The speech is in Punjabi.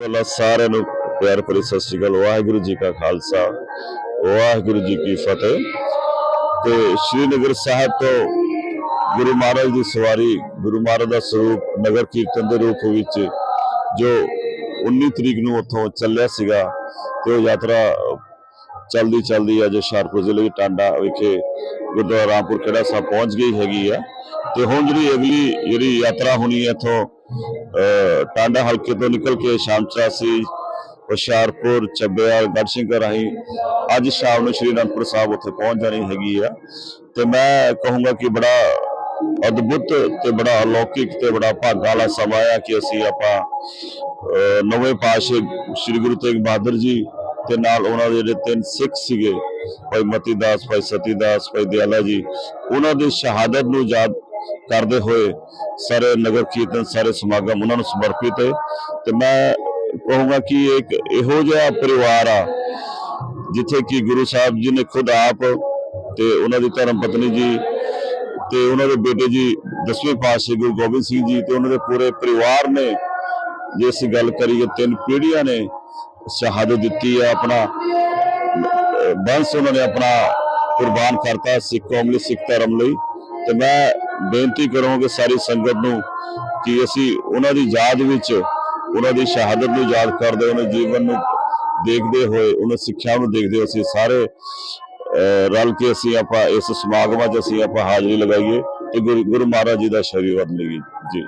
ਅੱਲਾ ਸਾਰਿਆਂ ਨੂੰ ਪਿਆਰ ਭਰੀ ਸਤਿ ਸ਼੍ਰੀ ਅਕਾਲ। ਵਾਹਿਗੁਰੂ ਜੀ ਕਾ ਖਾਲਸਾ, ਵਾਹਿਗੁਰੂ ਜੀ ਕੀ ਫਤਿਹ। ਤੇ ਸ਼੍ਰੀਨਗਰ ਸਾਹਿਬ ਤੋਂ ਗੁਰੂ ਮਹਾਰਾਜ ਦੀ ਸਵਾਰੀ, ਗੁਰੂ ਮਹਾਰਾਜ ਦਾ ਸਰੂਪ ਨਗਰ ਕੀਰਤਨ ਦੇ ਰੂਪ ਵਿੱਚ ਜੋ 19 ਤਰੀਕ ਨੂੰ ਉੱਥੋਂ ਚੱਲਿਆ ਸੀਗਾ, ਤੇ ਉਹ ਯਾਤਰਾ ਚਲਦੀ ਚਲਦੀ ਅੱਜ ਹੁਸ਼ਿਆਰਪੁਰ ਜ਼ਿਲ੍ਹੇ ਦੇ ਟਾਂਡਾ ਵਿਖੇ ਗੁਰਦੁਆਰਾ ਰਾਮਪੁਰ ਖੇੜਾ ਸਾਹਿਬ ਪਹੁੰਚ ਗਈ ਹੈਗੀ ਆ। ਤੇ ਹੁਣ ਜਿਹੜੀ ਅਗਲੀ ਜਿਹੜੀ ਯਾਤਰਾ ਹੋਣੀ ਹੈ ਇੱਥੋਂ ਟਾਂਡਾ ਹਲਕੇ ਤੋਂ ਨਿਕਲ ਕੇ ਸ਼ਾਮ ਚਰਾਸੀ, ਹੁਸ਼ਿਆਰਪੁਰ, ਚੱਬੇਵਾਲ, ਗੜਸ਼ੰਕਰ ਰਾਹੀਂ ਅੱਜ ਸ਼ਾਮ ਨੂੰ ਸ਼੍ਰੀ ਅਨੰਦਪੁਰ ਸਾਹਿਬ ਉੱਥੇ ਪਹੁੰਚ ਜਾਣੀ ਹੈਗੀ ਆ। ਤੇ ਮੈਂ ਕਹੂੰਗਾ ਕਿ ਬੜਾ ਅਦਭੁਤ ਤੇ ਬੜਾ ਅਲੌਕਿਕ ਤੇ ਬੜਾ ਭਾਗਾ ਵਾਲਾ ਸਮਾਂ ਆ ਕਿ ਅਸੀਂ ਆਪਾਂ ਨਵੇਂ ਪਾਤਸ਼ਾਹ ਸ੍ਰੀ ਗੁਰੂ ਤੇਗ ਬਹਾਦਰ ਜੀ ਤੇ ਨਾਲ ਉਹਨਾਂ ਦੇ ਜਿਹੜੇ ਤਿੰਨ ਸਿੱਖ ਸੀਗੇ, ਭਾਈ ਮਤੀ ਦਾਸ ਭਾਈ ਸਤੀ ਦਾਸ ਭਾਈ ਦਿਆਲਾ ਜੀ, ਉਹਨਾਂ ਦੀ ਸ਼ਹਾਦਤ ਨੂੰ ਯਾਦ ਕਰਦੇ ਹੋਏ ਸਾਰੇ ਨਗਰ ਕੀਰਤਨ, ਸਾਰੇ ਸਮਾਗਮ ਉਹਨਾਂ ਨੂੰ ਸਮਰਪਿਤ ਹੈ। ਤੇ ਮੈਂ ਕਹੂੰਗਾ ਕਿ ਇੱਕ ਇਹੋ ਜਿਹਾ ਪਰਿਵਾਰ ਆ, ਜਿੱਥੇ ਕਿ ਗੁਰੂ ਸਾਹਿਬ ਜੀ ਨੇ ਖੁਦ ਆਪ ਤੇ ਉਹਨਾਂ ਦੀ ਧਰਮ ਪਤਨੀ ਜੀ ਤੇ ਉਹਨਾਂ ਦੇ ਬੇਟੇ ਜੀ, ਦਸਵੇਂ ਪਾਤਸ਼ਾਹ ਗੁਰੂ ਗੋਬਿੰਦ ਸਿੰਘ ਜੀ ਤੇ ਉਹਨਾਂ ਦੇ ਪੂਰੇ ਪਰਿਵਾਰ ਨੇ ਜੇ ਅਸੀਂ ਗੱਲ ਕਰੀਏ, ਤਿੰਨ ਪੀੜ੍ਹੀਆਂ ਨੇ ਸ਼ਹਾਦਤ ਦਿੱਤੀ ਹੈ ਆਪਣਾ। ਬੰਸ ਉਹਨਾਂ ਨੇ ਆਪਣਾ ਕੁਰਬਾਨ ਕਰਤਾ ਸਿੱਖ ਕੌਮ ਲਈ, ਸਿੱਖ ਧਰਮ ਲਈ। ਤੇ ਮੈਂ ਬੇਨਤੀ ਕਰਾਂਗਾ ਸਾਰੀ ਸੰਗਤ ਨੂੰ ਕਿ ਅਸੀਂ ਉਹਨਾਂ ਦੀ ਯਾਦ ਵਿੱਚ, ਉਹਨਾਂ ਦੀ ਸ਼ਹਾਦਤ ਨੂੰ ਯਾਦ ਕਰਦੇ ਉਹਨਾਂ ਜੀਵਨ ਨੂੰ ਦੇਖਦੇ ਹੋਏ, ਉਹਨਾਂ ਸਿੱਖਿਆ ਨੂੰ ਦੇਖਦੇ ਹੋਏ ਅਸੀਂ ਸਾਰੇ ਰਲ ਕੇ ਅਸੀਂ ਆਪਾਂ ਇਸ ਸਮਾਗਮਾਂ 'ਚ ਅਸੀਂ ਆਪਾਂ ਹਾਜ਼ਰੀ ਲਗਾਈਏ ਤੇ ਗੁਰੂ ਗੁਰੂ ਮਹਾਰਾਜ ਜੀ ਦਾ ਆਸ਼ੀਰਵਾਦ ਲਈਏ ਜੀ।